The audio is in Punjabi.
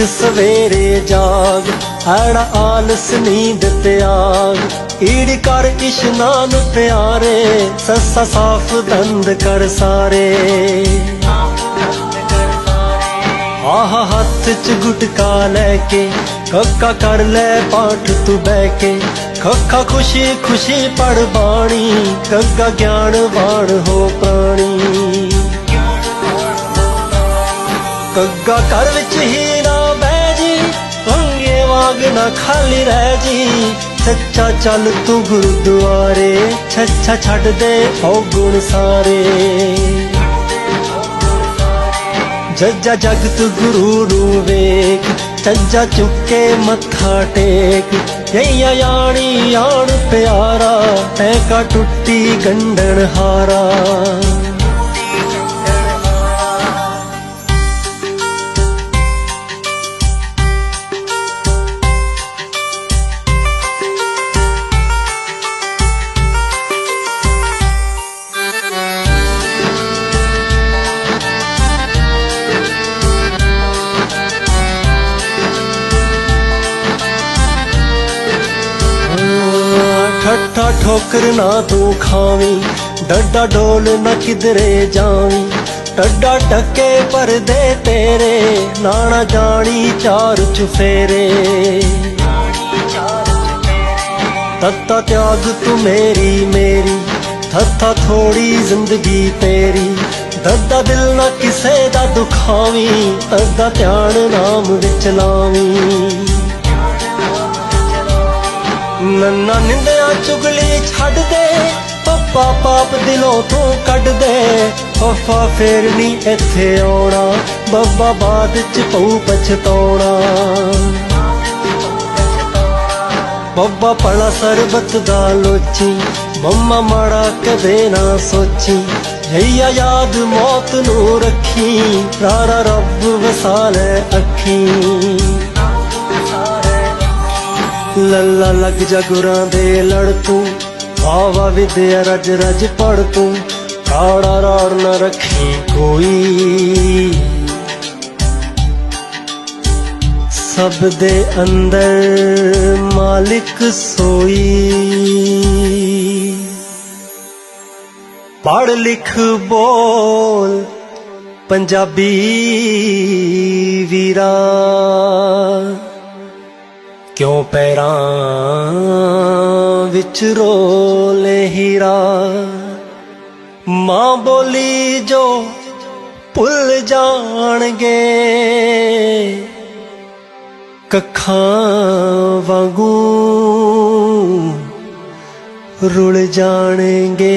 ਸਵੇਰੇ ਜਾਗ ਐੜਾ ਆਲਸ ਨੀਂਦ ਤਿਆਗ ਈੜ ਕਰ ਇਸ਼ਨਾਨ ਪਿਆਰੇ, ਸੱਸਾ ਸਾਫ਼ ਦੰਦ ਕਰ ਸਾਰੇ। ਆਹ ਹੱਥ ਚ ਗੁਟਕਾ ਲੈ ਕੇ ਕੱਕਾ ਕਰ ਲੈ ਪਾਠ ਤੂੰ ਬਹਿ ਕੇ। ਖੱਖਾ ਖੁਸ਼ੀ ਖੁਸ਼ੀ ਪੜ ਬਾਣੀ ਗੱਗਾ ਗਿਆਨ ਬਾਣ ਹੋ ਪ੍ਰਾਣੀ। ਗੱਗਾ ਘਰ ਵਿੱਚ ਹੀ ਨਾ ਖਾਲੀ ਰਹਿ ਜੀ। ਸੱਚਾ ਚੱਲ ਤੂੰ ਗੁਰਦੁਆਰੇ ਛੱਛਾ ਛੱਡ ਦੇ ਔ ਗੁਣ ਸਾਰੇ। ਜੱਜਾ ਜਗਤ ਗੁਰੂ ਨੂੰ ਵੇਖ ਚੱਜਾ ਚੁੱਕੇ ਮੱਥਾ ਟੇਕ। ਯਈਆ ਯਾਣੀ ਯਾਣ ਪਿਆਰਾ ਐ ਕਾ ਟੁੱਟੀ ਗੰਢਣ ਹਾਰਾ ਠੱਠਾ ਠੋਕਰ ਨਾ ਤੂੰ ਖਾਵੀਂ, ਡੱਡਾ ਡੋਲ ਨਾ ਕਿਧਰੇ ਜਾਵੀਂ। ਟੱਡਾ ਟੱਕੇ ਪਰਦੇ ਤੇਰੇ, ਨਾਣਾ ਜਾਣੀ ਚਾਰ ਚੁਫੇਰੇ ਤੱਤਾ ਤਿਆਗ ਤੂੰ ਮੇਰੀ ਮੇਰੀ ਥੱਥਾ ਥੋੜੀ ਜ਼ਿੰਦਗੀ ਤੇਰੀ। ਦੱਦਾ ਦਿਲ ਨਾ ਕਿਸੇ ਦਾ ਦੁਖਾਵੀਂ ਤੱਦਾ ਧਿਆਨ ਨਾਮ ਵਿੱਚ ਲਾਵੀਂ। ਨੰਨਾ ਨਿੰਦਿਆ ਚੁਗਲੀ ਛੱਡ ਦੇ, ਪੱਪਾ ਪਾਪ ਦਿਲੋਂ ਤੂੰ ਕੱਢ ਦੇ। ਫਫਾ ਫੇਰ ਨੀ ਇੱਥੇ ਆਉਣਾ, ਬੱਬਾ ਬਾਦ ਚ ਪਊ ਪਛਤਾਉਣਾ। ਬੱਬਾ ਪੜਾ ਸਰਬਤ ਦਾ ਲੋਚੀ, ਮੰਮਾ ਮਾੜਾ ਕਦੇ ਨਾ ਸੋਚੀ। ਜਈਆ ਯਾਦ ਮੌਤ ਨੂੰ ਰੱਖੀ, ਰਾਰਾ ਰੱਬ ਵਸਾਲੇ ਅੱਖੀ। ਲੱਲਾ ਲੱਗ ਜਾ ਗੁਰਾਂ ਦੇ ਲੜ ਤੂੰ। ਆਵਾ ਵਿਦਿਆ ਰਜ ਰਜ ਪੜ ਤੂੰ। ਕਾੜਾ ਰਾੜ ਨਾ ਰੱਖੀ ਕੋਈ। ਸਭ ਦੇ ਅੰਦਰ ਮਾਲਿਕ ਸੋਈ। ਪੜ ਲਿਖ ਬੋਲ ਪੰਜਾਬੀ ਵੀਰਾ। ਕਿਉਂ ਪੈਰਾਂ ਵਿੱਚ ਰੋਲੇ ਹੀਰਾ ਮਾਂ ਬੋਲੀ ਜੋ ਭੁੱਲ ਜਾਣਗੇ। ਕੱਖਾਂ ਵਾਂਗੂ ਰੁਲ ਜਾਣਗੇ।